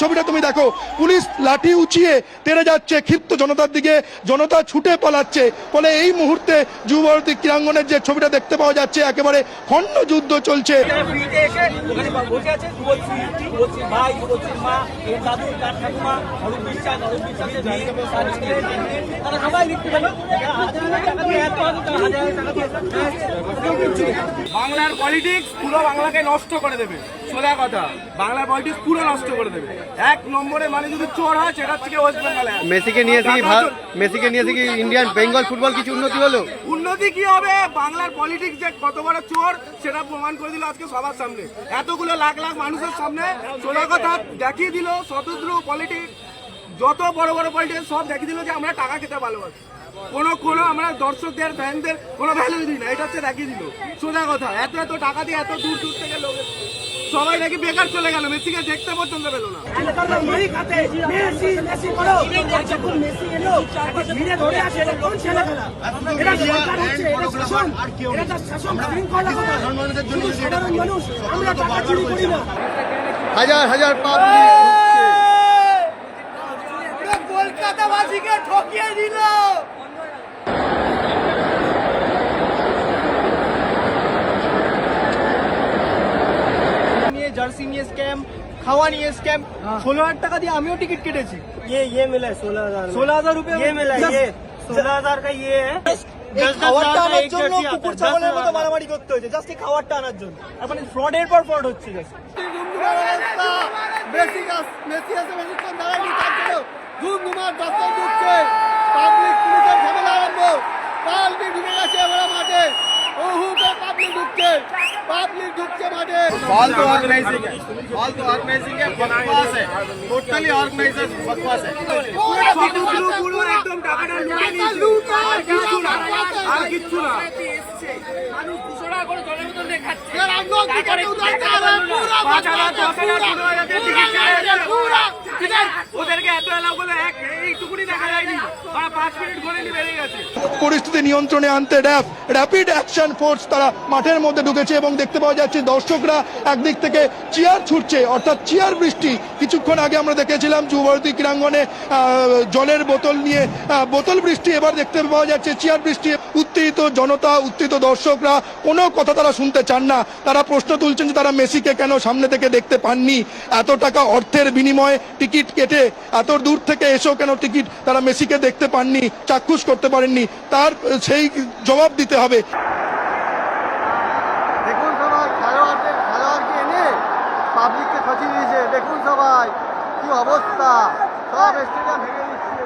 ছবিটা তুমি দেখো। পুলিশ লাঠি উঁচিয়ে তেড়ে যাচ্ছে, ক্ষিপ্ত জনতার দিকে। জনতা ছুটে পালাচ্ছে। ফলে এই মুহূর্তে যুবভারতী ক্রীড়াঙ্গনের যে ছবিটা দেখতে পাওয়া যাচ্ছে, একেবারে খণ্ড যুদ্ধ চলছে। বাংলার পলিটিক্স পুরো বাংলাকে নষ্ট করে দেবে। সোজা কথা। বাংলার পলিটিক্স পুরো নষ্ট করে দেবে। এক নম্বরে মানে যদি চোর হয় সেটা থেকে ওয়েস্ট বেঙ্গলে মেসিকে নিয়ে এসে কি মেসিকে নিয়ে এসে কি ইন্ডিয়ান বেঙ্গল ফুটবল কিছু উন্নতি হলো? উন্নতি কি হবে? বাংলার পলিটিক্স যে কত বড় চোর সেটা প্রমাণ করে দিল আজকে সবার সামনে। এতগুলো লাখ লাখ মানুষের সামনে সোজা কথা দেখিয়ে দিল স্বতন্ত্র পলিটিক্স যত বড় বড় পলিটিক্স সব দেখিয়ে দিল যে আমরা টাকা খেতে ভালোবাসি। কোনো কোনো আমরা দর্শকদের ফ্যানদের কোনো ভ্যালু দিই না এটা হচ্ছে দেখিয়ে দিল। সোজা কথা এত এত টাকা দিয়ে এত দূর দূর থেকে লোক সবাই নাকি বেকার চলে গেল মেসিকে দেখতে পর্যন্ত পেল না। হাজার হাজার পাবলিক কলকাতাবাসীকে ঠকিয়ে দিল নিয়ে জার্সি নিয়ে স্ক্যাম খাওয়া নিয়ে স্ক্যাম ষোলো হাজার টাকা দিয়ে আমিও টিকিট কেটেছি ये ये मिला सोलह हजार ষোলো হাজার রুপিয়া ये मिला ये सोलह हजार का ये है এই খাবারটা আনার জন্য কুকুর ছাগলের মতো মারামারি করতে হয়েছে জাস্ট এই খাবারটা আনার জন্য আর মানে ফ্রডের পর ফ্রড হচ্ছে জাস্ট মেসি মেসি আছে বেশিক্ষণ দাঁড়ায়নি তার জন্য ধুম ধুমার রাস্তায় ঢুকছে পাবলিক পুলিশের ঝামেলা আরম্ভ পাবলিক ঢুকে গেছে এবার মাঠে ওহুকে পাবলিক ঢুকছে পাবলিক ঢুকছে মাঠে ऑल तो ऑर्गेनाइजिंग है ऑल तो ऑर्गेनाइजिंग है बकवास है टोटली ऑर्गेनाइजर बकवास है স্বতন্ত্র পুরো একদম টাকাটা লুটে নিয়েছে আর কিচ্ছু না আর কিচ্ছু না পাঁচ হাজার দশ হাজার পনেরো হাজার দিয়ে টিকিট কেটে গেছে। পরিস্থিতি নিয়ন্ত্রণে আনতে র্যাব র্যাপিড অ্যাকশন ফোর্স তারা মাঠের মধ্যে ঢুকেছে এবং দেখতে পাওয়া যাচ্ছে দর্শকরা একদিক থেকে চেয়ার ছুটছে, অর্থাৎ চেয়ার বৃষ্টি। কিছুক্ষণ আগে আমরা দেখেছিলাম যুবভারতী ক্রীড়াঙ্গনে জলের বোতল নিয়ে বোতল বৃষ্টি। এবার দেখতে পাওয়া যাচ্ছে চেয়ার বৃষ্টি। উত্তেজিত জনতা, উত্তেজিত দর্শকরা, কোনো কথা তারা শুনতে চান না। তারা প্রশ্ন তুলছেন যে তারা মেসিকে কেন সামনে থেকে দেখতে পাননি? এত টাকা অর্থের বিনিময়ে টিকিট কেটে এত দূর থেকে এসেও কেন টিকিট তারা মেসিকে দেখতে পাননি, চাক্ষুষ করতে পারেননি, তার, সেই জবাব দিতে হবে। দেখুন সবাই খেলোয়াড়দের খেলোয়াড়কে এনে পাবলিককে ফাঁসিয়ে দিয়েছে। দেখুন সবাই, কি অবস্থা। সব স্টেডিয়াম ভেঙে দিচ্ছে।